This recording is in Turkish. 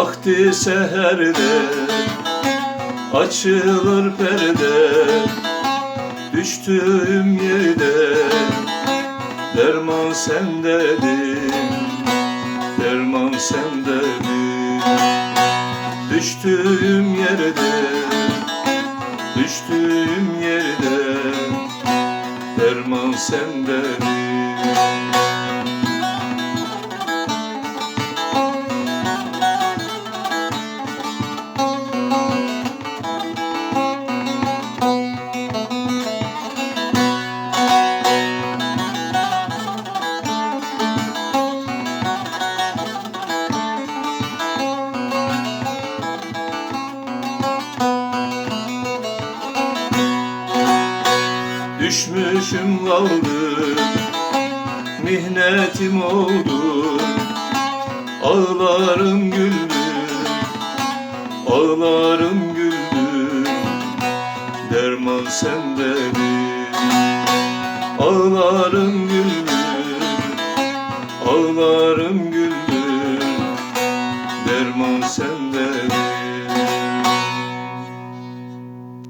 Vakti seherde açılır perde Düştüğüm yerde. Derman sendedir Derman sendedir. Düştüğüm yerde Düştüğüm yerde. Derman sendedir Düşmüşüm kaldım Mihnetim oldu. Ağlarım güldü. Ağlarım güldü. Derman sendedir Ağlarım güldü. Ağlarım güldü. Derman sendedir